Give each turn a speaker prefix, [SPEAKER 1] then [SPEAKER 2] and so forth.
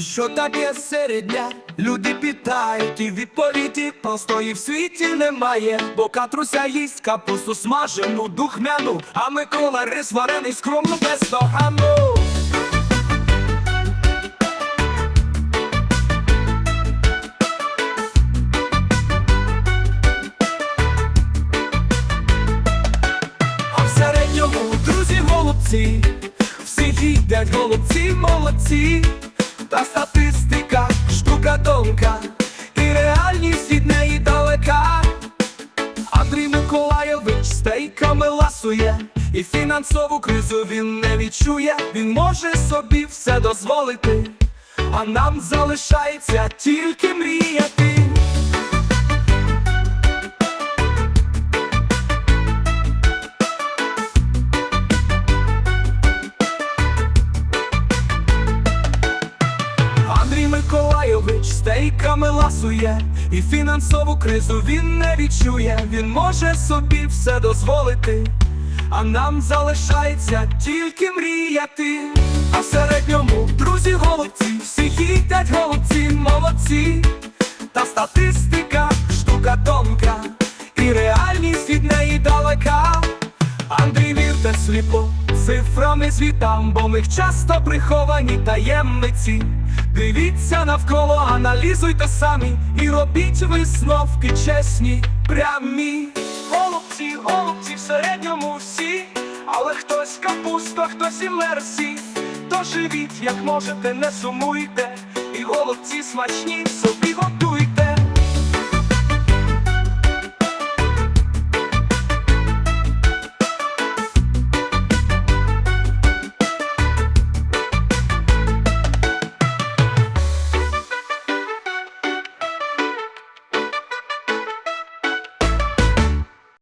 [SPEAKER 1] Що таке середня? Люди питають і відповіді простої в світі немає. Бо катруся їсть капусту смажену, духмяну, а Микола рис варений скромно без догану. А в друзі голубці, всі їдять голубці, молодці, та статистика, штука тонка, і реальність від неї далека. Андрій Миколайович стейками ласує, і фінансову кризу він не відчує, він може собі все дозволити, а нам залишається тільки мріяти. Стейками ласує, і фінансову кризу він не відчує. Він може собі все дозволити, а нам залишається тільки мріяти. А в середньому друзі голубці, всі їдять голубці, молодці, та статистика штука тонка, і реальність від неї далека. Андрій вірте сліпо, цифрами звітам, бо в них часто приховані таємниці. Дивіться навколо, аналізуйте самі і робіть висновки чесні, прямі. Голубці, голубці в середньому всі, але хтось капуста, хтось і мерсі. То живіть, як можете, не сумуйте, і голубці смачні собі готуйте.